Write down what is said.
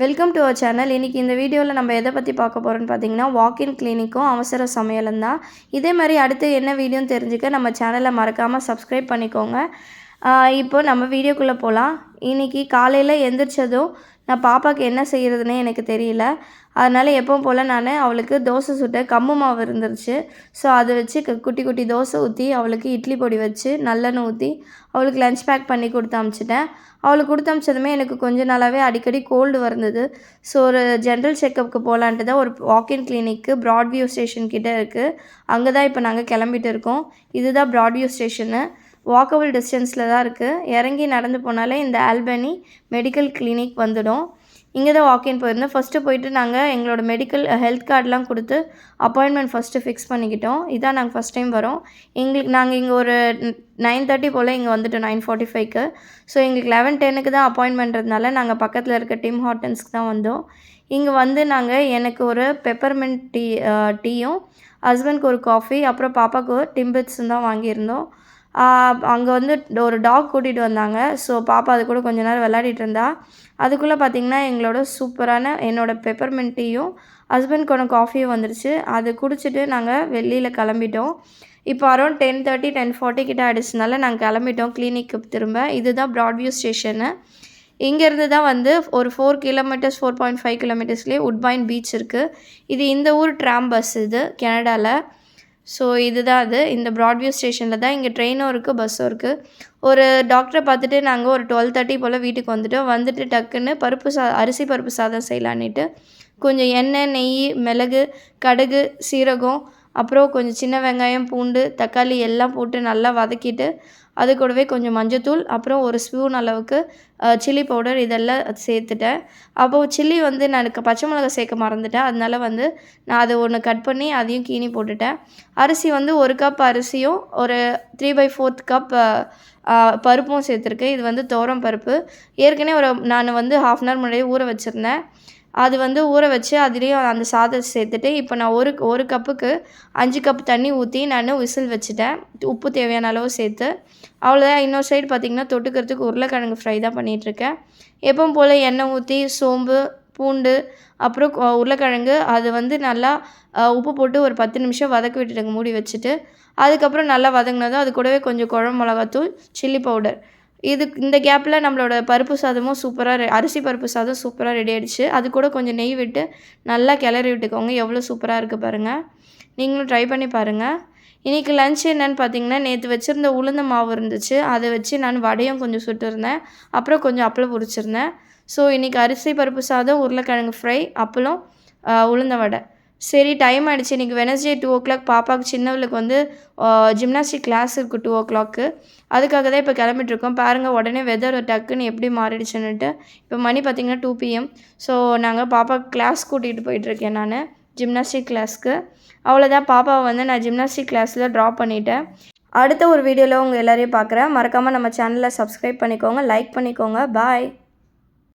Welcome to our channel இன்றைக்கி இந்த வீடியோவில் நம்ம எதை பற்றி பார்க்க போகிறோம்னு பார்த்தீங்கன்னா வாக்கின் கிளினிக்கும் அவசர சமையலும் தான். இதே மாதிரி அடுத்து என்ன வீடியோன்னு தெரிஞ்சுக்க நம்ம சேனலை மறக்காமல் சப்ஸ்கிரைப் பண்ணிக்கோங்க. இப்போ நம்ம வீடியோக்குள்ளே போகலாம் இன்றைக்கி காலையில் எந்திரிச்சதும் நான் பாப்பாவுக்கு என்ன செய்கிறதுனே எனக்கு தெரியல. அதனால் எப்பவும் போல் நான் அவளுக்கு தோசை சுட்ட கம்பு மாவு இருந்துருச்சு. ஸோ அதை வச்சு குட்டி குட்டி தோசை ஊற்றி அவளுக்கு இட்லி பொடி வச்சு நல்லெண்ணெய் ஊற்றி அவளுக்கு லஞ்ச் பேக் பண்ணி கொடுத்து அனுப்பிச்சிட்டேன் அவளுக்கு கொடுத்து அனுப்பிச்சதுமே எனக்கு கொஞ்ச நாளாகவே அடிக்கடி கோல்டு வந்தது ஸோ ஒரு ஜென்ரல் செக்கப்புக்கு போகலான்ட்டு தான் ஒரு வாக்கின் கிளினிக்கு ப்ராட்வியூ ஸ்டேஷன் கிட்டே இருக்குது அங்கே தான் இப்போ நாங்கள் கிளம்பிட்டு இருக்கோம். இதுதான் ப்ராட்வியூ ஸ்டேஷனு வாக்கபிள் டிஸ்டன்ஸில் தான் இருக்குது இறங்கி நடந்து போனாலே இந்த ஆல்பனி மெடிக்கல் கிளினிக் வந்துடும். இங்கே தான் வாக்கின் போயிருந்தோம். ஃபஸ்ட்டு போயிட்டு நாங்கள் எங்களோட மெடிக்கல் ஹெல்த் கார்டெலாம் கொடுத்து அப்பாயின்மெண்ட் ஃபஸ்ட்டு ஃபிக்ஸ் பண்ணிக்கிட்டோம். இதான் நாங்கள் ஃபஸ்ட் டைம் வரோம். எங்களுக்கு நாங்கள் இங்கே ஒரு நைன் தேர்ட்டி போல் இங்கே வந்துட்டோம் நைன் ஃபார்ட்டி ஃபைவ்க்கு ஸோ எங்களுக்கு லெவன் டென்னுக்கு தான் அப்பாயின்மெண்ட்றதுனால நாங்கள் பக்கத்தில் இருக்க டிம் ஹாட்டன்ஸ்க்கு தான் வந்தோம். இங்கே வந்து நாங்கள் எனக்கு ஒரு பெப்பர்மெண்ட் டீ டீயும் ஹஸ்பண்ட்க்கு ஒரு காஃபி அப்புறம் பாப்பாவுக்கு ஒரு டிம்பிட்ஸும் தான் வாங்கியிருந்தோம். அங்கே வந்து ஒரு டாக் கூட்டிகிட்டு வந்தாங்க. ஸோ பாப்பா அது கூட கொஞ்ச நேரம் விளையாடிட்டு இருந்தா. அதுக்குள்ளே பார்த்தீங்கன்னா எங்களோட சூப்பரான என்னோட பெப்பர்மெண்ட் டீயும் ஹஸ்பண்ட் ஒன்று காஃபியும் வந்துருச்சு. அது குடிச்சிட்டு நாங்கள் வெளியில் கிளம்பிட்டோம். இப்போ around ten thirty ten forty கிட்ட ஆகிடுச்சுனால நாங்கள் கிளம்பிட்டோம் கிளினிக்கு திரும்ப. இதுதான் ப்ராட்வியூ ஸ்டேஷனு இங்கேருந்து தான் வந்து ஒரு four kilometres four point five கிலோமீட்டர்ஸ்லேயே உட்பாயின் பீச் இருக்குது இது இந்த ஊர் ட்ராம் பஸ் இது கனடாவில் ஸோ இதுதான் அது. இந்த ப்ராட்வியூ ஸ்டேஷனில் தான் இங்கே ட்ரெயினும் இருக்குது பஸ்ஸும் இருக்குது ஒரு டாக்டரை பார்த்துட்டு நாங்கள் ஒரு டுவெல் தேர்ட்டி போல் வீட்டுக்கு வந்துட்டோம். வந்துட்டு டக்குன்னு பருப்பு சா அரிசி பருப்பு சாதம் செய்யலான்னுட்டு கொஞ்சம் எண்ணெய் நெய் மிளகு கடுகு சீரகம் அப்புறம் கொஞ்சம் சின்ன வெங்காயம் பூண்டு தக்காளி எல்லாம் போட்டு நல்லா வதக்கிட்டு அது கூடவே கொஞ்சம் மஞ்சத்தூள் அப்புறம் ஒரு ஸ்பூன் அளவுக்கு சில்லி பவுடர் இதெல்லாம் சேர்த்துட்டேன். அப்போது சில்லி வந்து நான் பச்சை மிளகா சேர்க்க மறந்துட்டேன். அதனால வந்து நான் அதை ஒன்று கட் பண்ணி அதையும் கீனி போட்டுட்டேன். அரிசி வந்து ஒரு கப் அரிசியும் ஒரு த்ரீ பை ஃபோர்த் கப் பருப்பும் சேர்த்துருக்கேன். இது வந்து துவரம் பருப்பு. ஏற்கனவே ஒரு நான் வந்து ஹாஃப் அன் ஹவர் முன்னாடியே ஊற வச்சுருந்தேன். அது வந்து ஊற வச்சு அதுலேயும் அந்த சாதம் சேர்த்துட்டு இப்போ நான் ஒரு ஒரு கப்புக்கு அஞ்சு கப் தண்ணி ஊற்றி நான் விசில் வச்சுட்டேன். உப்பு தேவையான அளவு சேர்த்து. அவ்வளோதான் இன்னொரு சைடு பார்த்திங்கன்னா தொட்டுக்கிறதுக்கு உருளைக்கிழங்கு ஃப்ரை தான் பண்ணிகிட்ருக்கேன் எப்பவும் போல் எண்ணெய் ஊற்றி சோம்பு பூண்டு அப்புறம் உருளைக்கிழங்கு அது வந்து நல்லா உப்பு போட்டு ஒரு பத்து நிமிஷம் வதக்கி விட்டுடுங்க. மூடி வச்சுட்டு. அதுக்கப்புறம் நல்லா வதங்கினதும் அது கூடவே கொஞ்சம் குழம்பு மிளகாத்தூள் சில்லி பவுடர் இது இந்த கேப்பில் நம்மளோட பருப்பு சாதமும் சூப்பராக அரிசி பருப்பு சாதம் சூப்பராக ரெடி ஆகிடுச்சு அது கூட கொஞ்சம் நெய் விட்டு நல்லா கிளறி விட்டுக்கோங்க. எவ்வளோ சூப்பராக இருக்குது பாருங்கள் நீங்களும் ட்ரை பண்ணி பாருங்கள் இன்றைக்கி லன்ச் என்னன்னு பார்த்தீங்கன்னா நேற்று வச்சுருந்த உளுந்த மாவு இருந்துச்சு. அதை வச்சு நான் வடையும் கொஞ்சம் சுட்டுருந்தேன். அப்புறம் கொஞ்சம் அப்பளம் பொரிச்சிருந்தேன். ஸோ இன்றைக்கி அரிசி பருப்பு சாதம் உருளைக்கிழங்கு ஃப்ரை அப்பளம் உளுந்த வடை. சரி டைம் ஆகிடுச்சு இன்றைக்கி வெனஸ்டே டூ ஓ கிளாக் பாப்பாவுக்கு சின்னவளுக்கு வந்து ஜிம்னாஸ்டிக் கிளாஸ் இருக்குது டூ ஓ கிளாக்கு அதுக்காக தான் இப்போ கிளம்பிட்டுருக்கோம். பாருங்கள் உடனே வெதர் டக்குன்னு எப்படி மாறிடுச்சுன்னுட்டு. இப்போ மணி பார்த்திங்கன்னா டூ பிஎம் ஸோ நாங்கள் பாப்பா கிளாஸ் கூட்டிகிட்டு போயிட்டுருக்கேன் நான் ஜிம்னாஸ்டிக் கிளாஸ்க்கு அவ்வளோதான் பாப்பாவை வந்து நான் ஜிம்னாஸ்டிக் கிளாஸில் ட்ராப் பண்ணிட்டேன். அடுத்த ஒரு வீடியோவில் உங்கள் எல்லாரையும் பார்க்குறேன் மறக்காமல் நம்ம சேனலை சப்ஸ்கிரைப் பண்ணிக்கோங்க லைக் பண்ணிக்கோங்க. பாய்